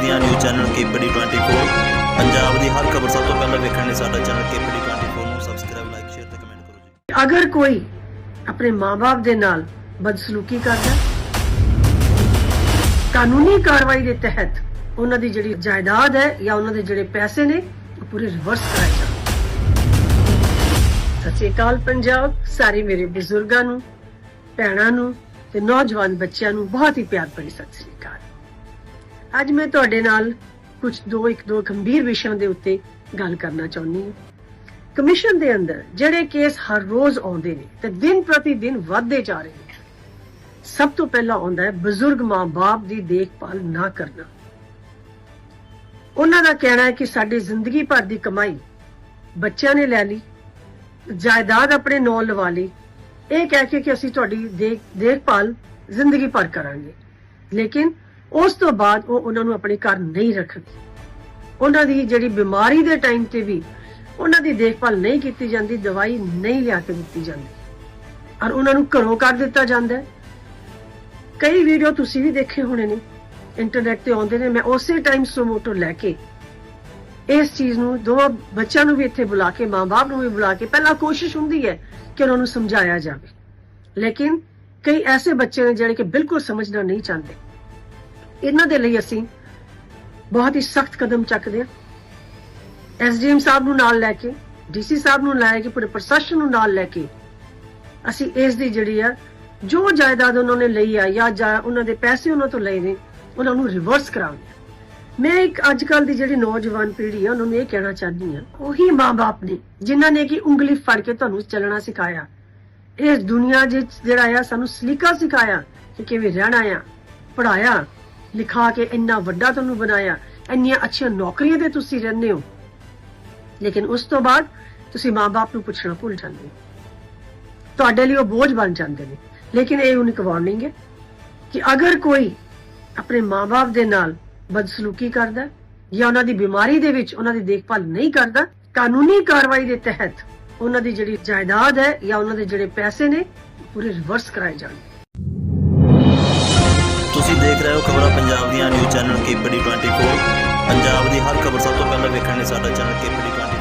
ਪੰਜਾਬ ਦੀਆਂ news channel KPD 24 Punjab ਦੀ ਹਰ ਖਬਰ ਸਭ ਤੋਂ ਪਹਿਲਾਂ ਵੇਖਣ ਲਈ ਸਾਡਾ ਚੈਨਲ ਕੇਪੀਡੀ 24 ਨੂੰ ਸਬਸਕ੍ਰਾਈਬ ਲਾਈਕ ਸ਼ੇਅਰ ਤੇ ਕਮੈਂਟ ਕਰੋ ਜੀ। ਅਗਰ ਕੋਈ ਆਪਣੇ ਮਾਪੇ ਦੇ ਨਾਲ ਬਦਸਲੂਕੀ ਕਰਦਾ, ਕਾਨੂੰਨੀ ਕਾਰਵਾਈ ਦੇ ਤਹਿਤ ਉਹਨਾਂ ਦੀ ਜਿਹੜੀ ਜਾਇਦਾਦ ਹੈ ਜਾਂ ਉਹਨਾਂ ਦੇ ਜਿਹੜੇ ਪੈਸੇ ਨੇ, ਉਹ ਪੂਰੇ ਰਿਵਰਸ ਕਰਾਏ ਜਾਣ। ਸਤਿ ਸ਼੍ਰੀ ਪੰਜਾਬ, ਸਾਰੇ ਮੇਰੇ ਬਜ਼ੁਰਗਾਂ ਨੂੰ, ਭੈਣਾਂ ਨੂੰ ਤੇ ਨੌਜਵਾਨ ਬੱਚਿਆਂ ਨੂੰ ਬਹੁਤ ਹੀ ਪਿਆਰ ਭਰੀ ਸਤਿ ਸ਼੍ਰੀ ਅਕਾਲ। ਅੱਜ ਮੈਂ ਤੁਹਾਡੇ ਨਾਲ ਕੁਝ ਦੋ, ਇੱਕ ਦੋ ਗੰਭੀਰ ਵਿਸ਼ਿਆਂ ਦੇ ਉੱਤੇ ਗੱਲ ਕਰਨਾ ਚਾਹੁੰਦੀ ਹਾਂ। ਕਮਿਸ਼ਨ ਦੇ ਅੰਦਰ ਜਿਹੜੇ ਕੇਸ ਹਰ ਰੋਜ਼ ਆਉਂਦੇ ਨੇ ਤੇ ਦਿਨ ਪ੍ਰਤੀ ਦਿਨ ਵੱਧਦੇ ਜਾ ਰਹੇ ਨੇ, ਸਭ ਤੋਂ ਪਹਿਲਾਂ ਆਉਂਦਾ ਹੈ ਬਜ਼ੁਰਗ ਮਾਂ-ਬਾਪ ਦੀ ਦੇਖਭਾਲ ਨਾ ਕਰਨਾ। ਉਹਨਾਂ ਦਾ ਕਹਿਣਾ ਹੈ ਕਿ ਸਾਡੀ ਜ਼ਿੰਦਗੀ ਭਰ ਦੀ ਕਮਾਈ ਬੱਚਿਆਂ ਨੇ ਲੈ ਲਈ, ਜਾਇਦਾਦ ਆਪਣੇ ਨਾਂ ਲਵਾ ਲਈ। ਇਹ ਕਹਿ ਕੇ ਕਿ ਅਸੀਂ ਤੁਹਾਡੀ ਦੇਖ ਦੇਖਭਾਲ ਜ਼ਿੰਦਗੀ ਭਰ ਕਰਾਂਗੇ। ਲੇਕਿਨ ਉਸ ਤੋਂ ਬਾਅਦ ਉਹ ਉਹਨਾਂ ਨੂੰ ਆਪਣੇ ਘਰ ਨਹੀਂ ਰੱਖਦੇ। ਉਹਨਾਂ ਦੀ ਜਿਹੜੀ ਬਿਮਾਰੀ ਦੇ ਟਾਈਮ ਤੇ ਵੀ ਉਹਨਾਂ ਦੀ ਦੇਖਭਾਲ ਨਹੀਂ ਕੀਤੀ ਜਾਂਦੀ, ਦਵਾਈ ਨਹੀਂ ਲਿਆ ਕੇ ਦਿੱਤੀ ਜਾਂਦੀ। ਔਰ ਉਹਨਾਂ ਨੂੰ ਘਰੋਂ ਕਰ ਦਿੱਤਾ ਜਾਂਦਾ ਹੈ। ਕਈ ਵੀਡੀਓ ਤੁਸੀਂ ਵੀ ਦੇਖੇ ਹੋਣੇ ਨੇ। ਇੰਟਰਨੈਟ ਤੇ ਆਉਂਦੇ ਨੇ। ਮੈਂ ਉਸੇ ਟਾਈਮ ਸੋਮੋਟੋ ਲੈ ਕੇ ਇਸ ਚੀਜ਼ ਨੂੰ, ਦੋਵਾਂ ਬੱਚਿਆਂ ਨੂੰ ਵੀ ਇੱਥੇ ਬੁਲਾ ਕੇ, ਮਾਂ-ਬਾਪ ਨੂੰ ਵੀ ਬੁਲਾ ਕੇ ਪਹਿਲਾਂ ਕੋਸ਼ਿਸ਼ ਹੁੰਦੀ ਹੈ ਕਿ ਉਹਨਾਂ ਨੂੰ ਸਮਝਾਇਆ ਜਾਵੇ। ਲੇਕਿਨ ਕਈ ਐਸੇ ਬੱਚੇ ਨੇ ਜਿਹੜੇ ਕਿ ਬਿਲਕੁਲ ਸਮਝਣਾ ਨਹੀਂ ਚਾਹੁੰਦੇ। ਇਹਨਾਂ ਦੇ ਲਈ ਅਸੀਂ ਬਹੁਤ ਹੀ ਸਖਤ ਕਦਮ ਚੱਕਦੇ ਹਾਂ। ਐਸਡੀਐਮ ਸਾਹਿਬ ਨੂੰ ਨਾਲ ਲੈ ਕੇ ਡੀਸੀ ਸਾਹਿਬ ਨੂੰ ਲੈ ਕੇ ਪੂਰੇ ਪ੍ਰਸ਼ਾਸਨ ਨੂੰ ਨਾਲ ਲੈ ਕੇ ਅਸੀਂ ਇਸ ਦੀ ਜਿਹੜੀ ਆ, ਜੋ ਜਾਇਦਾਦ ਉਹਨਾਂ ਨੇ ਲਈ ਆ ਜਾਂ ਜਾਂ ਉਹਨਾਂ ਦੇ ਪੈਸੇ ਉਹਨਾਂ ਤੋਂ ਲਏ ਨੇ, ਉਹਨਾਂ ਨੂੰ ਰਿਵਰਸ ਕਰਾਉਣੇ ਮੈਂ ਇੱਕ ਅੱਜ ਕੱਲ ਦੀ ਜਿਹੜੀ ਨੌਜਵਾਨ ਪੀੜ੍ਹੀ ਆ, ਉਹਨਾਂ ਨੂੰ ਇਹ ਕਹਿਣਾ ਚਾਹਦੀ ਆ, ਉਹੀ ਮਾਂ-ਬਾਪ ਨੇ, ਜਿਨ੍ਹਾਂ ਨੇ ਕਿ ਉਂਗਲੀ ਫੜ ਕੇ ਤੁਹਾਨੂੰ ਚੱਲਣਾ ਸਿਖਾਇਆ। ਇਸ ਦੁਨੀਆ 'ਚ ਜਿਹੜਾ ਆ, ਸਾਨੂੰ ਸਲੀਕਾ ਸਿਖਾਇਆ ਕਿ ਕਿਵੇਂ ਰਹਿਣਾ ਆ ਪੜਾਇਆ ਲਿਖਾ ਕੇ ਇੰਨਾ ਵੱਡਾ ਤੁਹਾਨੂੰ ਬਣਾਇਆ, ਇੰਨੀਆਂ ਅੱਛੀਆਂ ਨੌਕਰੀਆਂ ਤੇ ਤੁਸੀਂ ਰਹਿੰਦੇ ਹੋ। ਲੇਕਿਨ ਉਸ ਤੋਂ ਬਾਅਦ ਤੁਸੀਂ ਮਾਂ-ਬਾਪ ਨੂੰ ਪੁੱਛਣਾ ਭੁੱਲ ਜਾਂਦੇ ਹੋ। ਤੁਹਾਡੇ ਲਈ ਉਹ ਬੋਝ ਬਣ ਜਾਂਦੇ ਨੇ। ਲੇਕਿਨ ਇਹ ਉਨਿਕ ਵਾਰਨਿੰਗ ਹੈ ਕਿ ਅਗਰ ਕੋਈ ਆਪਣੇ ਮਾਂ-ਬਾਪ ਦੇ ਨਾਲ ਬਦਸਲੂਕੀ ਕਰਦਾ ਜਾਂ ਉਹਨਾਂ ਦੀ ਬਿਮਾਰੀ ਦੇ ਵਿੱਚ ਉਹਨਾਂ ਦੀ ਦੇਖਭਾਲ ਨਹੀਂ ਕਰਦਾ, ਕਾਨੂੰਨੀ ਕਾਰਵਾਈ ਦੇ ਤਹਿਤ ਉਹਨਾਂ ਦੀ ਜਿਹੜੀ ਜਾਇਦਾਦ ਹੈ ਜਾਂ ਉਹਨਾਂ ਦੇ ਜਿਹੜੇ ਪੈਸੇ ਨੇ ਪੂਰੇ ਰਿਵਰਸ ਕਰਾਏ ਜਾਣਗੇ। ਹੋ ਖਬਰਾਂ ਪੰਜਾਬ ਦੀਆਂ, ਨਿਊਜ਼ ਚੈਨਲ ਕੇਪੀਡੀ 24 ਪੰਜਾਬ ਦੀ ਹਰ ਖਬਰ ਸਭ ਤੋਂ ਪਹਿਲਾਂ ਵੇਖਣ ਲਈ ਸਾਡਾ ਚੈਨਲ ਕੇਪੀਡੀ 24